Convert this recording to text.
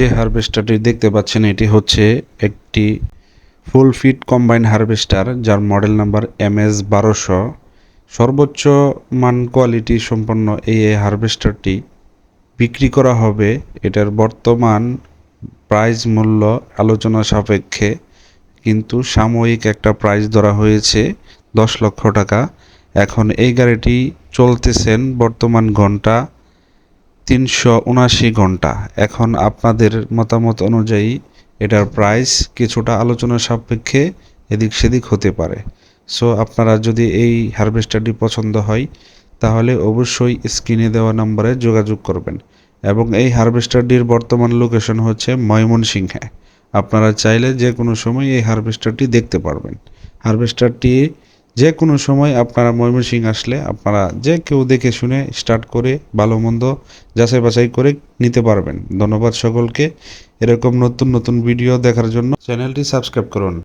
যে হারভেস্টারটি দেখতে পাচ্ছেন, এটি হচ্ছে একটি ফুল ফিট কম্বাইন হারভেস্টার, যার মডেল নাম্বার এম এস বারোশো। সর্বোচ্চ মান কোয়ালিটি সম্পন্ন এই হারভেস্টারটি বিক্রি করা হবে। এটার বর্তমান প্রাইস মূল্য আলোচনা সাপেক্ষে, কিন্তু সাময়িক একটা প্রাইস ধরা হয়েছে দশ লক্ষ টাকা। এখন এই গাড়িটি চলতেছেন বর্তমান ঘণ্টা তিনশো উনাশি ঘণ্টা। এখন আপনাদের মতামত অনুযায়ী এটার প্রাইস কিছুটা আলোচনা সাপেক্ষে এদিক সেদিক হতে পারে। সো আপনারা যদি এই হারভেস্টারটি পছন্দ হয়, তাহলে অবশ্যই স্ক্রিনে দেওয়া নম্বরে যোগাযোগ করবেন। এবং এই হারভেস্টারটির বর্তমান লোকেশন হচ্ছে ময়মনসিংহে। আপনারা চাইলে যে কোনো সময় এই হারভেস্টারটি দেখতে পারবেন। হারভেস্টারটি যে কোনো সময় আপনারা ময়মনসিং আসলে আপনারা যে কেউ দেখে শুনে স্টার্ট করে ভালো মন্দ যাচাই বাছাই করে নিতে পারবেন। ধন্যবাদ সকলকে। এরকম নতুন নতুন ভিডিও দেখার জন্য চ্যানেলটি সাবস্ক্রাইব করুন।